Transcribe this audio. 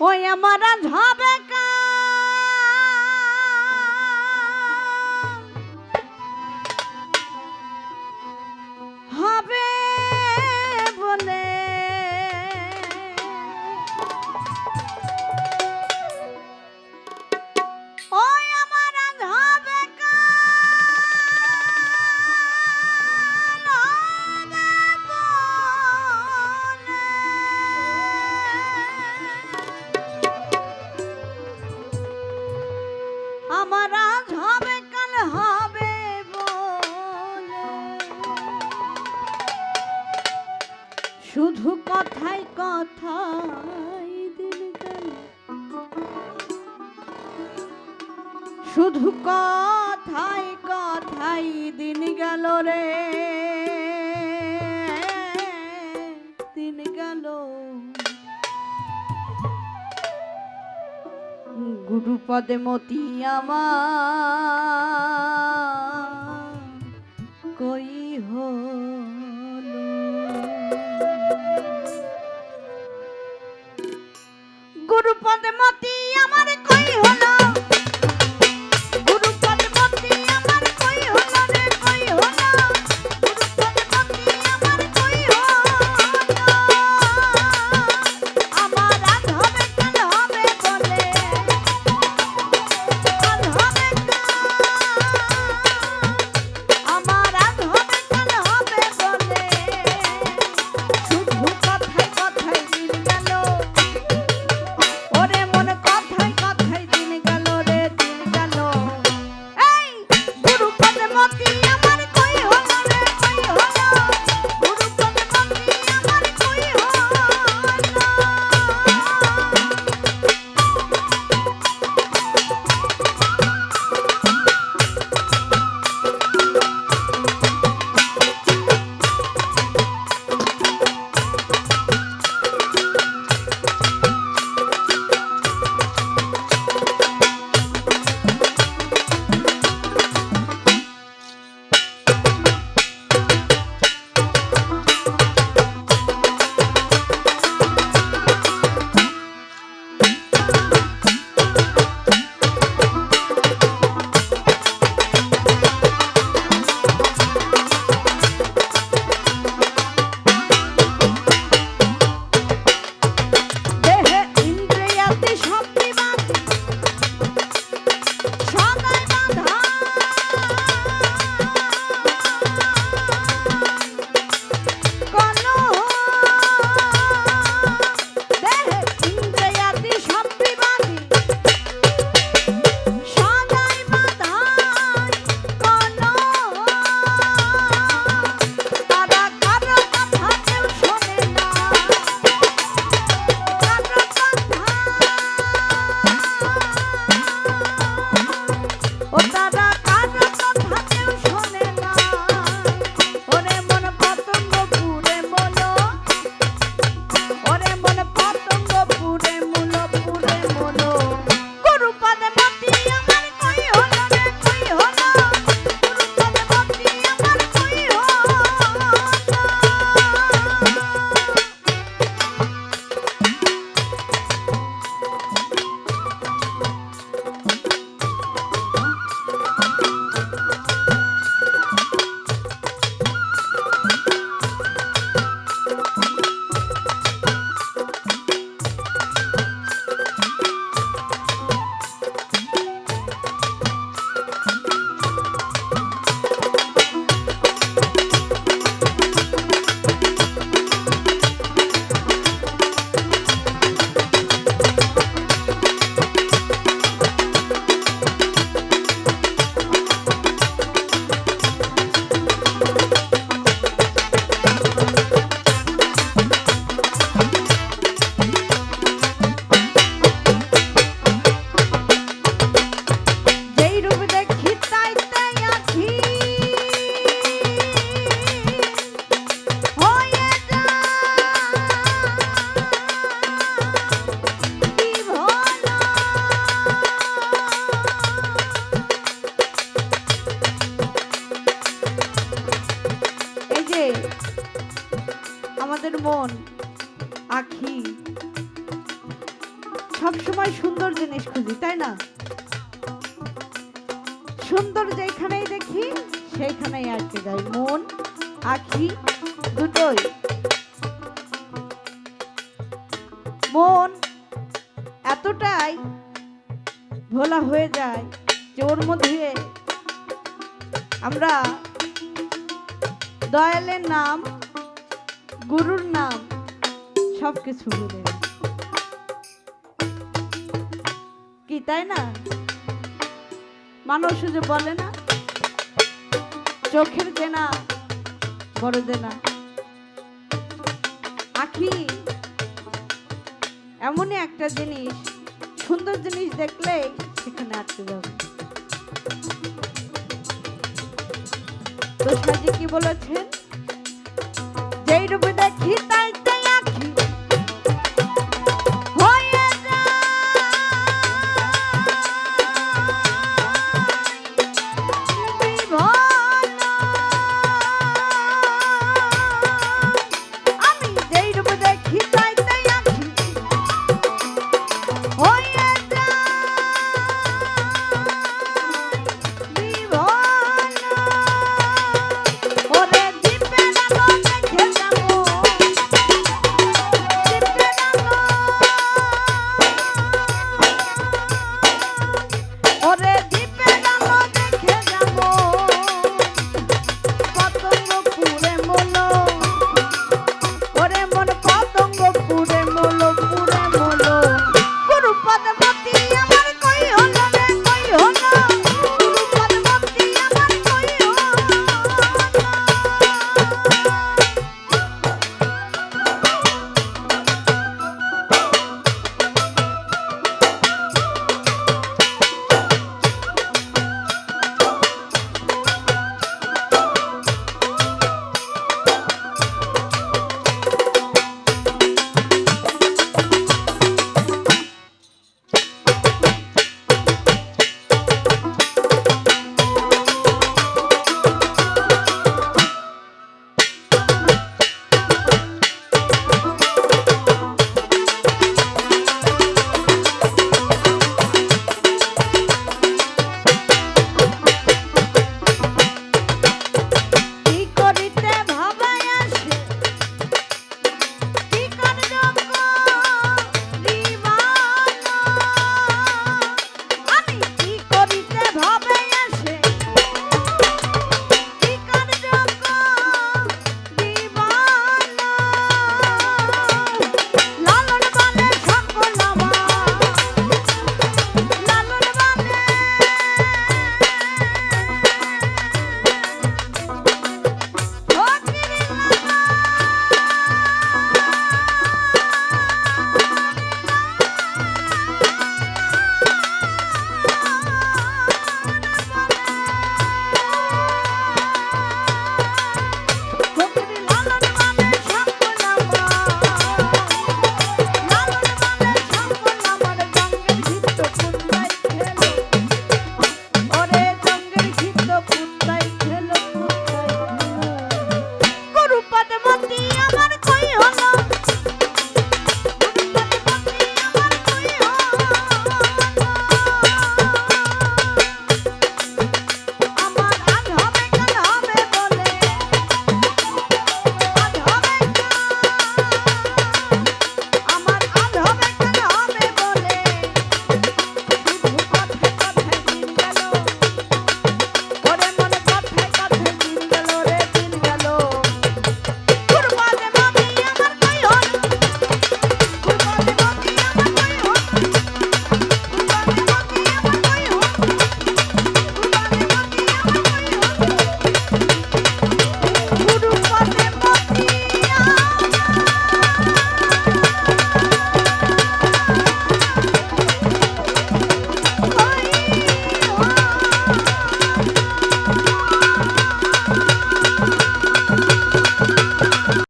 ওই আমার ঝাবে কা? শুধু কথায় কথায় দিন শুধু কথায় কথায় দিন গেল রে, দিন গেল। গুরুপদে মতি আমার, কই হয় গুরু Bye. আমাদের মন, আখি। সবসময় সুন্দর জিনিস খুঁজি, তাই না? সুন্দর যেখানেই দেখি, সেইখানেই আটকে যায় মন, আখি দুটোই। মন এতটাই ভোলা হয়ে যায় যে ওর মধ্যে আমরা দয়ালের নাম গুরুর নাম সব কিছু যাই। কি, তাই না? মানুষ যে বলে না, চোখের দেনা বড় দেনা। আখি, এমনই একটা জিনিস, সুন্দর জিনিস দেখলে সেখানে আটকে যাবে। তো সাজি কি বলেছেন? রূপে দেখি তাই